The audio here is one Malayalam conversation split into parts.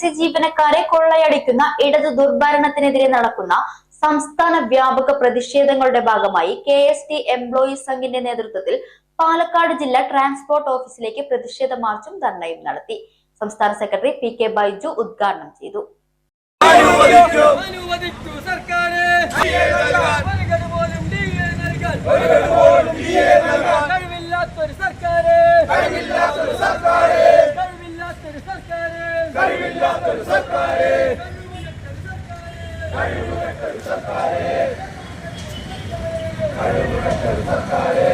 സി ജീവനക്കാരെ കൊള്ളയടിക്കുന്ന ഇടതു ദുർഭരണത്തിനെതിരെ നടക്കുന്ന സംസ്ഥാന വ്യാപക പ്രതിഷേധങ്ങളുടെ ഭാഗമായി കെ എസ് ടി എംപ്ലോയീസ് സംഘിന്റെ നേതൃത്വത്തിൽ പാലക്കാട് ജില്ലാ ട്രാൻസ്പോർട്ട് ഓഫീസിലേക്ക് പ്രതിഷേധ മാർച്ചും ധർണയും നടത്തി. സംസ്ഥാന സെക്രട്ടറി പി കെ ബൈജു ഉദ്ഘാടനം ചെയ്തു. അനുവദിക്കൂ. よくかかるかかれ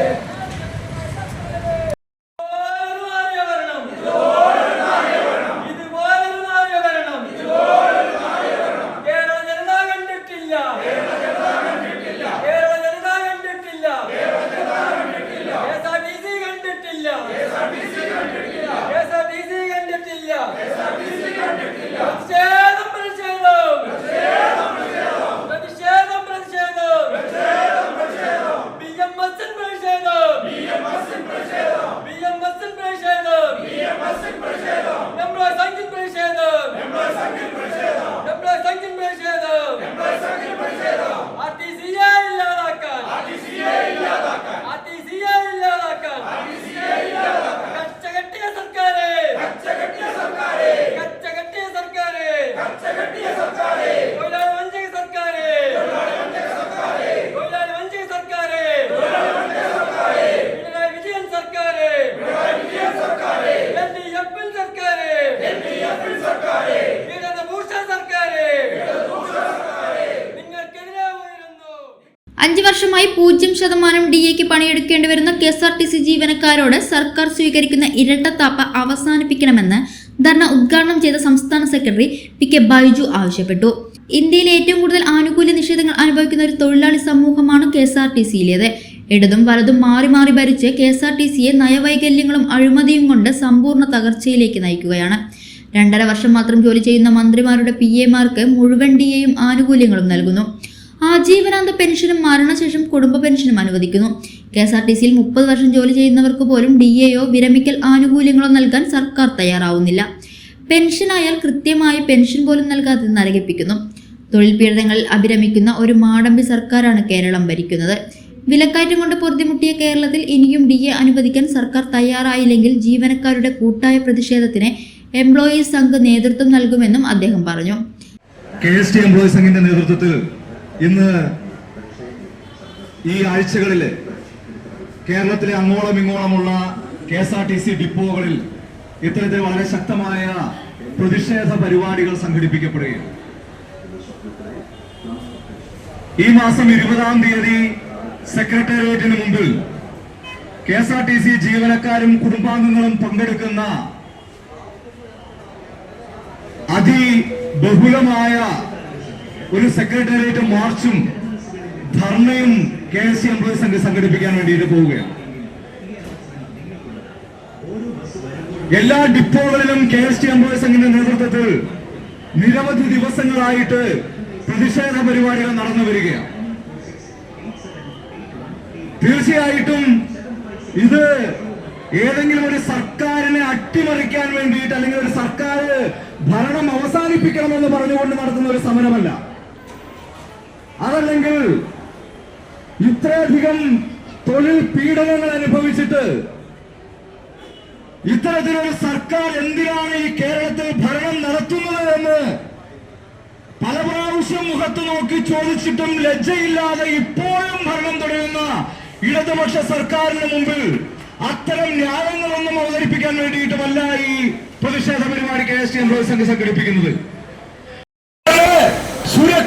അഞ്ച് വർഷമായി പൂജ്യം ശതമാനം ഡി എക്ക് പണിയെടുക്കേണ്ടി വരുന്ന K S R T C ജീവനക്കാരോട് സർക്കാർ സ്വീകരിക്കുന്ന ഇരട്ടത്താപ്പ് അവസാനിപ്പിക്കണമെന്ന് ധർണ ഉദ്ഘാടനം ചെയ്ത സംസ്ഥാന സെക്രട്ടറി പി കെ ബൈജു ആവശ്യപ്പെട്ടു. ഇന്ത്യയിലെ ഏറ്റവും കൂടുതൽ ആനുകൂല്യ നിഷേധങ്ങൾ അനുഭവിക്കുന്ന ഒരു തൊഴിലാളി സമൂഹമാണ് കെ എസ് ആർ ടി സിയിലേത്. ഇടതും വലതും മാറി മാറി ഭരിച്ച് കെ എസ് ആർ ടി സിയെ നയവൈകല്യങ്ങളും അഴിമതിയും കൊണ്ട് സമ്പൂർണ തകർച്ചയിലേക്ക് നയിക്കുകയാണ്. രണ്ടര വർഷം മാത്രം ജോലി ചെയ്യുന്ന മന്ത്രിമാരുടെ പി എമാർക്ക് മുഴുവൻ ഡി എയും ആനുകൂല്യങ്ങളും നൽകുന്നു. ആജീവനാന്ത പെൻഷനും മരണശേഷം കുടുംബ പെൻഷനും അനുവദിക്കുന്നു. കെ എസ് ആർ ടി സിയിൽ മുപ്പത് വർഷം ജോലി ചെയ്യുന്നവർക്ക് പോലും ഡി എയോ വിരമിക്കൽ ആനുകൂല്യങ്ങളോ നൽകാൻ സർക്കാർ തയ്യാറാവുന്നില്ല. പെൻഷനായാൽ കൃത്യമായി പെൻഷൻ പോലും നൽകാതെ നരകിപ്പിക്കുന്നു. തൊഴിൽ പീഡനങ്ങളിൽ അഭിരമിക്കുന്ന ഒരു മാടമ്പി സർക്കാരാണ് കേരളം ഭരിക്കുന്നത്. വിലക്കയറ്റം കൊണ്ട് പൊറുതിമുട്ടിയ കേരളത്തിൽ ഇനിയും ഡി എ അനുവദിക്കാൻ സർക്കാർ തയ്യാറായില്ലെങ്കിൽ ജീവനക്കാരുടെ കൂട്ടായ പ്രതിഷേധത്തിന് എംപ്ലോയീസ് സംഘ് നേതൃത്വം നൽകുമെന്നും അദ്ദേഹം പറഞ്ഞു. കെ എസ് ടി എംപ്ലോയീസ് സംഘിന്റെ നേതൃത്വത്തിൽ ഇന്ന് ഈ ആഴ്ചകളിൽ കേരളത്തിലെ അങ്ങോളം ഇങ്ങോളമുള്ള K S R T C ഡിപ്പോകളിൽ ഇത്തരത്തിൽ വളരെ ശക്തമായ പ്രതിഷേധ പരിപാടികൾ സംഘടിപ്പിക്കപ്പെടുകയാണ്. ഈ മാസം ഇരുപതാം തീയതി സെക്രട്ടേറിയറ്റിന് മുമ്പിൽ K S R T C ജീവനക്കാരും കുടുംബാംഗങ്ങളും പങ്കെടുക്കുന്ന അതിബഹുലമായ ഒരു സെക്രട്ടേറിയറ്റ് മാർച്ചും ധർണയും കെ എസ് സി എംപ്ലോയീസ് സംഘം സംഘടിപ്പിക്കാൻ വേണ്ടിയിട്ട് പോവുകയാണ്. എല്ലാ ഡിപ്പോകളിലും കെ എസ് ടി എംപ്ലോയീസ് സംഘത്തിന്റെ നേതൃത്വത്തിൽ നിരവധി ദിവസങ്ങളായിട്ട് പ്രതിഷേധ പരിപാടികൾ നടന്നു വരികയാണ്. തീർച്ചയായിട്ടും ഇത് ഏതെങ്കിലും ഒരു സർക്കാരിനെ അട്ടിമറിക്കാൻ വേണ്ടിയിട്ട് അല്ലെങ്കിൽ ഒരു സർക്കാർ ഭരണം അവസാനിപ്പിക്കണമെന്ന് പറഞ്ഞുകൊണ്ട് നടത്തുന്ന ഒരു സമരമല്ല. അതല്ലെങ്കിൽ ഇത്രയധികം തൊഴിൽ പീഡനങ്ങൾ അനുഭവിച്ചിട്ട് ഇത്തരത്തിലൊരു സർക്കാർ എന്തിനാണ് ഈ കേരളത്തിൽ ഭരണം നടത്തുന്നത് എന്ന് പല പ്രാവശ്യം മുഖത്ത് നോക്കി ചോദിച്ചിട്ടും ലജ്ജയില്ലാതെ ഇപ്പോഴും ഭരണം തുടരുന്ന ഇടതുപക്ഷ സർക്കാരിന് മുമ്പിൽ അത്തരം ന്യായങ്ങളൊന്നും അവതരിപ്പിക്കാൻ വേണ്ടിയിട്ടുമല്ല ഈ പ്രതിഷേധ പരിപാടി കെ എസ് ടി എംപ്ലോയി സംഘം സംഘടിപ്പിക്കുന്നത്.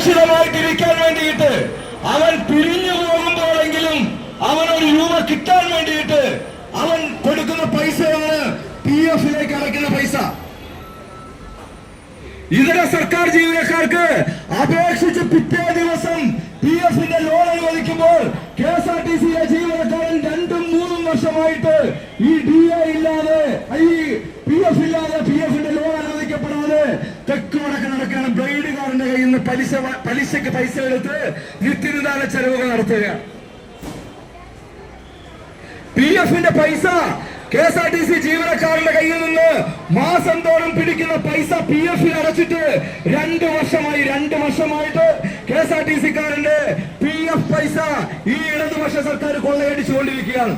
സുരക്ഷിതമായിട്ടിരിക്കാൻ വേണ്ടിയിട്ട് അവൻ പിരിഞ്ഞു പോകുമ്പോഴെങ്കിലും അവൻ ഒരു രൂപ കിട്ടാൻ വേണ്ടിയിട്ട് അവൻ കൊടുക്കുന്ന പൈസയാണ് പി എഫിലേക്ക് അടയ്ക്കുന്ന പൈസ. ഇതര സർക്കാർ ജീവനക്കാർക്ക് അപേക്ഷിച്ച് പിറ്റേ ദിവസം പി എഫിന്റെ ലോൺ അനുവദിക്കുമ്പോൾ കെ എസ് ആർ ടി സിയിലെ ജീവനക്കാരൻ രണ്ടും മൂന്നും വർഷമായിട്ട് ഈ ഡി ഇല്ലാതെ ഈ പി എഫ് ഇല്ലാതെ പി എഫിന്റെ ലോൺ അനുവദിക്കപ്പെടാതെ തെക്ക് വടക്ക് നടക്കുകയാണ് ബ്ലേഡുകാരന്റെ കയ്യിൽ നിന്ന് പലിശ പലിശക്ക് പൈസ എടുത്ത് നിത്യനിദാന ചെലവുകൾ നടത്തുക. പി എഫിന്റെ പൈസ K S R T C ജീവനക്കാരുടെ കയ്യിൽ നിന്ന് മാസം തോറും പിടിക്കുന്ന പൈസ പി എഫിൽ അടച്ചിട്ട് രണ്ട് വർഷമായി രണ്ട് വർഷമായിട്ട് കെ എസ് ആർ ടി സിക്കാരന്റെ പി എഫ് പൈസ ഈ ഇടതുപക്ഷ സർക്കാർ കൊള്ളയടിച്ചുകൊണ്ടിരിക്കുകയാണ്.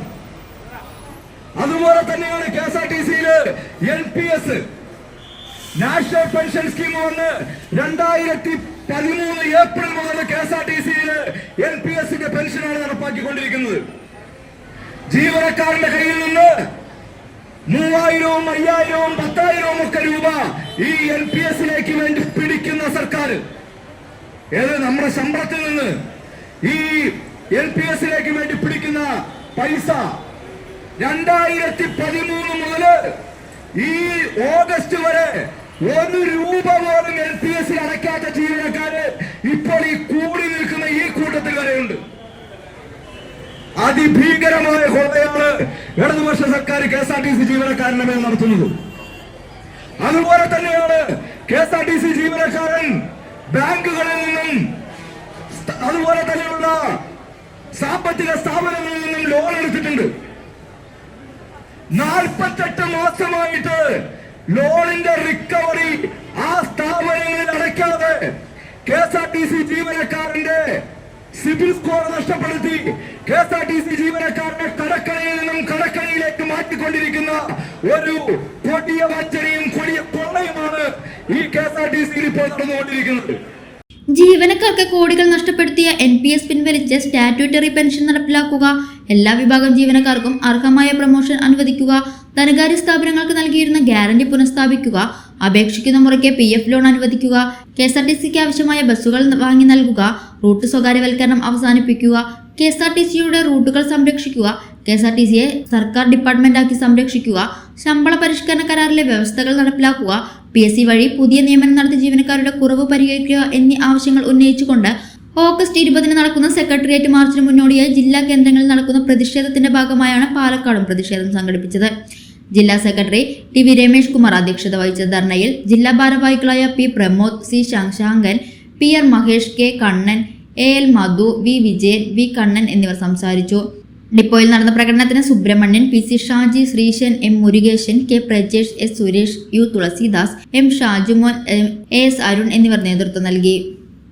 അതുപോലെ തന്നെയാണ് കെ എസ് ആർ ടി സിയിൽ N P S national pension scheme വന്ന് രണ്ടായിരത്തി പതിമൂന്ന് ഏപ്രിൽ മുതൽ കെ എസ് ആർ ടി സിയിൽ എൻ പി എസിന്റെ പെൻഷനാണ് നടപ്പാക്കിക്കൊണ്ടിരിക്കുന്നത്. ജീവനക്കാരന്റെ കയ്യിൽ നിന്ന് മൂവായിരവും അയ്യായിരവും പത്തായിരവും ഒക്കെ രൂപ ഈ എൻ പി എസിലേക്ക് വേണ്ടി പിടിക്കുന്ന സർക്കാർ. ഏത് നമ്മുടെ ശമ്പളത്തിൽ നിന്ന് ഈ എൻ പി എസിലേക്ക് വേണ്ടി പിടിക്കുന്ന പൈസ രണ്ടായിരത്തി പതിമൂന്ന് മുതൽ ഈ ഓഗസ്റ്റ് വരെ ഒരു രൂപ പോലും എൽ പി എസിൽ അടയ്ക്കാത്ത ജീവനക്കാര് ഇപ്പോൾ ഈ കൂടി നിൽക്കുന്ന ഈ കൂട്ടത്തിൽ വരെയുണ്ട്. അതിഭീകരമായ കൊള്ളയാണ് ഇടതുപക്ഷ സർക്കാർ K S R T C ജീവനക്കാരന്റെ മേൽ നടത്തുന്നത്. അതുപോലെ തന്നെയാണ് K S R T C ജീവനക്കാരൻ ബാങ്കുകളിൽ നിന്നും അതുപോലെ തന്നെയുള്ള സാമ്പത്തിക സ്ഥാപനങ്ങളിൽ നിന്നും ലോൺ എടുത്തിട്ടുണ്ട്. നാൽപ്പത്തെട്ട് മാസമായിട്ട് ലോണിന്റെ റിക്കവറി ആ സ്ഥാപനങ്ങളിൽ അടയ്ക്കാതെ K S R T C ജീവനക്കാരന്റെ സിബിൽ സ്കോർ നഷ്ടപ്പെടുത്തി K S R T C ജീവനക്കാരനെ കടക്കരയിൽ നിന്നും കടക്കരയിലേക്ക് മാറ്റിക്കൊണ്ടിരിക്കുന്ന ഒരു കൊടിയ വഞ്ചനയും കൊടിയ കൊള്ളയുമാണ് ഈ കെ എസ് ആർ ടി സിയിൽ ഇപ്പോൾ നടന്നുകൊണ്ടിരിക്കുന്നത്. ജീവനക്കാർക്ക് കോടികൾ നഷ്ടപ്പെടുത്തിയ എൻ പി എസ് പിൻവലിച്ച് സ്റ്റാറ്റ്യൂട്ടറി പെൻഷൻ നടപ്പിലാക്കുക എല്ലാ വിഭാഗം ജീവനക്കാർക്കും അർഹമായ പ്രൊമോഷൻ അനുവദിക്കുക ധനകാര്യ സ്ഥാപനങ്ങൾക്ക് നൽകിയിരുന്ന ഗ്യാരണ്ടി പുനഃസ്ഥാപിക്കുക അപേക്ഷിക്കുന്ന മുറയ്ക്ക് പി എഫ് ലോൺ അനുവദിക്കുക കെ എസ് ആർ ടി സിക്ക് ആവശ്യമായ ബസ്സുകൾ വാങ്ങി നൽകുക റൂട്ട് സ്വകാര്യവൽക്കരണം അവസാനിപ്പിക്കുക കെ എസ് ആർ ടി സിയുടെ റൂട്ടുകൾ സംരക്ഷിക്കുക കെ എസ് ആർ ടി സിയെ സർക്കാർ ഡിപ്പാർട്ട്മെന്റാക്കി സംരക്ഷിക്കുക ശമ്പള പരിഷ്കരണ കരാറിലെ വ്യവസ്ഥകൾ നടപ്പിലാക്കുക പി എസ് സി വഴി പുതിയ നിയമനം നടത്തി ജീവനക്കാരുടെ കുറവ് പരിഹരിക്കുക എന്നീ ആവശ്യങ്ങൾ ഉന്നയിച്ചുകൊണ്ട് ഓഗസ്റ്റ് ഇരുപതിന് നടക്കുന്ന സെക്രട്ടേറിയറ്റ് മാർച്ചിന് മുന്നോടിയായി ജില്ലാ കേന്ദ്രങ്ങളിൽ നടക്കുന്ന പ്രതിഷേധത്തിന്റെ ഭാഗമായാണ് പാലക്കാടും പ്രതിഷേധം സംഘടിപ്പിച്ചത്. ജില്ലാ secretary T V Ramesh Kumar അധ്യക്ഷത വഹിച്ച ധർണയിൽ ജില്ലാ ഭാരവാഹികളായ P Pramod C Sasankan P R Mahesh K Kannan A L Madhu V Vijayan V Kannan എന്നിവർ സംസാരിച്ചു. ഡിപ്പോയിൽ നടന്ന പ്രകടനത്തിന് Subrahmanyan P C Shaji Sreesan M Murukesan K Prajesh S Suresh U Thulasidas M Shajumon M S Arun എന്നിവർ നേതൃത്വം നൽകി.